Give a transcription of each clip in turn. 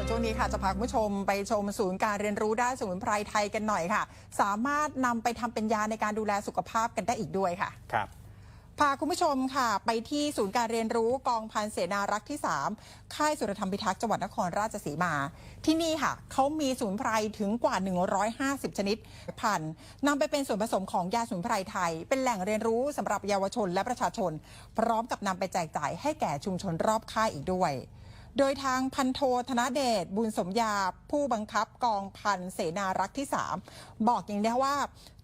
วนช่วงนี้ค่ะจะพาคุณผู้ชมไปชมศูนย์การเรียนรู้ด้านสมุนไพรไทยกันหน่อยค่ะ สามารถนำไปทำเป็นยาในการดูแลสุขภาพกันได้อีกด้วยค่ะ ครับพาคุณผู้ชมค่ะ ไปที่ศูนย์การเรียนรู้กองพันเสนารักษ์ที่ 3 ค่ายสุรธรรมพิทักษ์จังหวัดนครราชสีมา ที่นี่ค่ะ เขามีสมุนไพรถึงกว่า 150 ชนิดพันธุ์นำไปเป็นส่วนผสมของยาสมุนไพรไทย เป็นแหล่งเรียนรู้สำหรับเยาวชนและประชาชน พร้อมกับนำไปแจกจ่ายให้แก่ชุมชนรอบค่ายอีกด้วย โดยทางพันโทธนเดชบุญสมยาผู้บังคับกองพันเสนารักษ์ที่ 3 บอกอย่างนี้ว่า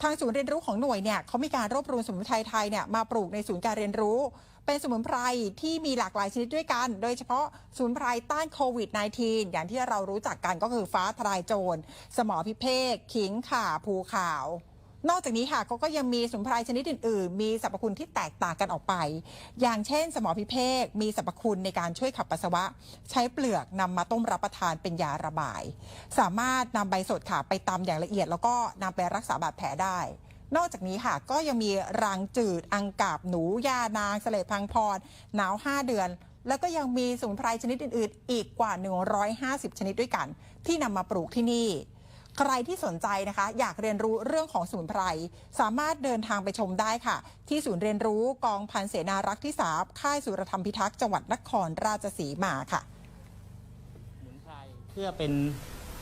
ทางศูนย์เรียนรู้ของหน่วยเนี่ยเขามีการรวบรวมสมุนไพรไทยเนี่ยมาปลูกในศูนย์การเรียนรู้ เป็นสมุนไพรที่มีหลากหลายชนิดด้วยกัน โดยเฉพาะสมุนไพรต้านโควิด -19 อย่างที่เรารู้จักกันก็คือฟ้าทลายโจร สมอพิเภกขิงข่าภูขาว นอกจากนี้ค่ะเขาก็ยังมีสมุนไพรชนิดอื่น ๆ มีสรรพคุณที่แตกต่างกันออกไป อย่างเช่น สมอพิเภกมีสรรพคุณในการช่วยขับปัสสาวะ ใช้เปลือกนำมาต้มรับประทานเป็นยาระบาย สามารถนำใบสดค่ะไปตำอย่างละเอียด แล้วก็นำไปรักษาบาดแผลได้ นอกจากนี้ค่ะก็ยังมีรังจืด อังกาบหนูยานางเสลดพังพรหนาว 5 เดือน แล้วก็ยังมีสมุนไพรชนิดอื่น ๆ อีกกว่า 150 ชนิดด้วยกัน ที่นำมาปลูกที่นี่ ใครที่สนใจนะคะ อยากเรียนรู้เรื่องของสมุนไพร สามารถเดินทางไปชมได้ค่ะ ที่ศูนย์เรียนรู้กองพันเสนารักษ์ที่3ค่ายสุรธรรมพิทักษ์จังหวัดนครราชสีมาค่ะสมุนไพรเพื่อเป็น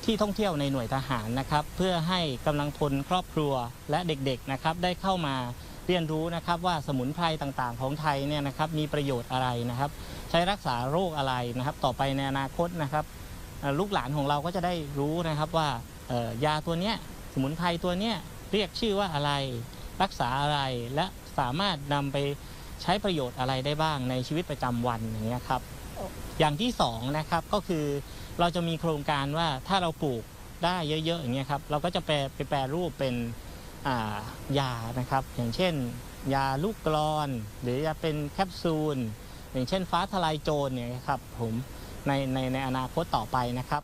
ที่ท่องเที่ยวในหน่วยทหารนะครับ เพื่อให้กำลังพลครอบครัวและเด็กๆนะครับ ได้เข้ามาเรียนรู้นะครับว่าสมุนไพรต่างๆ ของไทยเนี่ยนะครับมีประโยชน์อะไรนะครับ ใช้รักษาโรคอะไรนะครับ ต่อไปในอนาคตนะครับลูกหลานของเราก็จะได้รู้นะครับว่า ยาตัวเนี้ยสมุนไพรตัวเนี้ยเรียกชื่อว่าอะไร รักษาอะไรและสามารถนำไปใช้ประโยชน์อะไรได้บ้างในชีวิตประจำวันอย่างเงี้ยครับอย่างที่สองนะครับก็คือเราจะมีโครงการว่าถ้าเราปลูกได้เยอะๆอย่างเงี้ยครับเราก็จะแปลไปแปรรูปเป็นายานะครับ อย่างเช่น ยาลูกกรอน หรือจะเป็นแคปซูล อย่างเช่นฟ้าทลายโจรเนี่ยครับผมในในในอนาคตต่อไปนะครับ